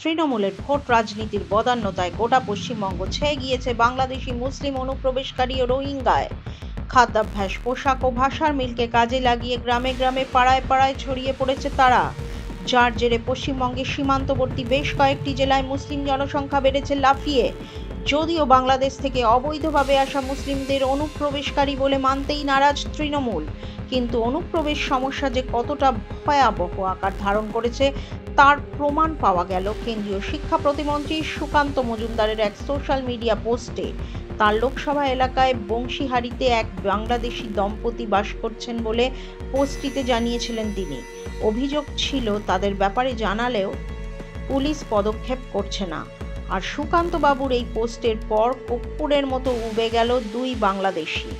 তৃণমূলের ভোট রাজনীতির বদান্যতায় গোটা পশ্চিমবঙ্গ ছেয়ে গিয়েছে বাংলাদেশি মুসলিম অনুপ্রবেশকারী ও রোহিঙ্গায়। খাদ্যাভ্যাস, পোশাক ও ভাষার মিলকে কাজে লাগিয়ে গ্রামে গ্রামে, পাড়ায় পাড়ায় ছড়িয়ে পড়েছে তারা। যার জেরে পশ্চিমবঙ্গের সীমান্তবর্তী বেশ কয়েকটি জেলায় মুসলিম জনসংখ্যা বেড়েছে লাফিয়ে। যদিও বাংলাদেশ থেকে অবৈধভাবে আসা মুসলিমদের অনুপ্রবেশকারী বলে মানতেই নারাজ তৃণমূল। কিন্তু অনুপ্রবেশ সমস্যা যে কতটা ভয়াবহ আকার ধারণ করেছে, তার প্রমাণ পাওয়া গেল কেন্দ্রীয় শিক্ষা প্রতিমন্ত্রী সুকান্ত মজুমদারের এক সোশ্যাল মিডিয়া পোস্টে। তার লোকসভা এলাকায় বংশীহারিতে এক বাংলাদেশি দম্পতি বাস করছেন বলে পোস্টটিতে জানিয়েছিলেন তিনি। অভিযোগ ছিল, তাদের ব্যাপারে জানালেও পুলিশ পদক্ষেপ করছে না। আর সুকান্ত বাবুর এই পোস্টের পর কপ্পুরের মতো উবে গেল দুই বাংলাদেশি।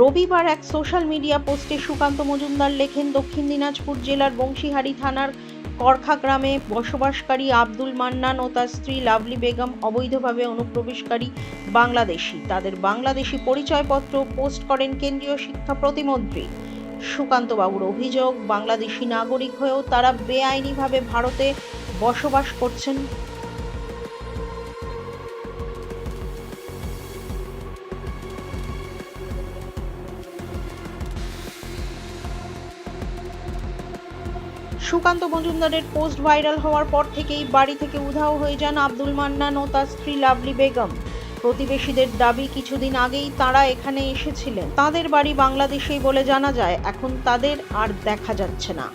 রবিবার এক সোশ্যাল মিডিয়া পোস্টে সুকান্ত মজুমদার লেখেন, দক্ষিণ দিনাজপুর জেলার বংশীহারি থানার করখা গ্রামে বসবাসকারী আব্দুল মান্নান ও তার স্ত্রী লাভলি বেগম অবৈধভাবে অনুপ্রবেশকারী বাংলাদেশি। তাদের বাংলাদেশি পরিচয়পত্র পোস্ট করেন কেন্দ্রীয় শিক্ষা প্রতিমন্ত্রী। সুকান্ত বাবুর অভিযোগ, বাংলাদেশি নাগরিক হয়েও তারা বেআইনিভাবে ভারতে বসবাস করছেন। সুকান্ত মজুমদারের পোস্ট ভাইরাল হওয়ার পর থেকেই বাড়ি থেকে উধাও হয়ে যান আব্দুল মান্নান ও তার স্ত্রী লাভলি বেগম। প্রতিবেশীদের দাবি, কিছুদিন আগেই তারা এখানে এসেছিলেন। তাদের বাড়ি বাংলাদেশেই বলে জানা যায়, এখন তাদের আর দেখা যাচ্ছে না।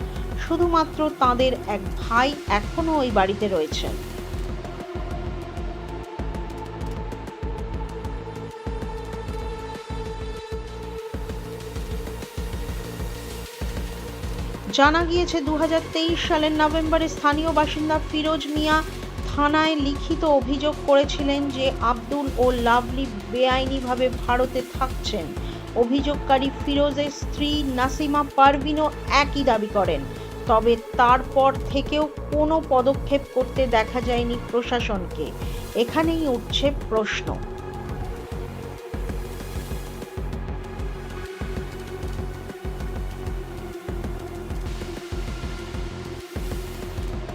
শুধুমাত্র তাদের এক ভাই এখনও ওই বাড়িতে রয়েছেন। জানা গিয়েছে দু হাজার তেইশ সালের নভেম্বরে স্থানীয় বাসিন্দা ফিরোজ মিয়া থানায় লিখিত অভিযোগ করেছিলেন যে আব্দুল ও লাভলি বেআইনিভাবে ভারতে থাকছেন। অভিযোগকারী ফিরোজের স্ত্রী নাসিমা পারভিনও একই দাবি করেন। তবে তারপর থেকেও কোনো পদক্ষেপ করতে দেখা যায়নি প্রশাসনকে। এখানেই উঠছে প্রশ্ন।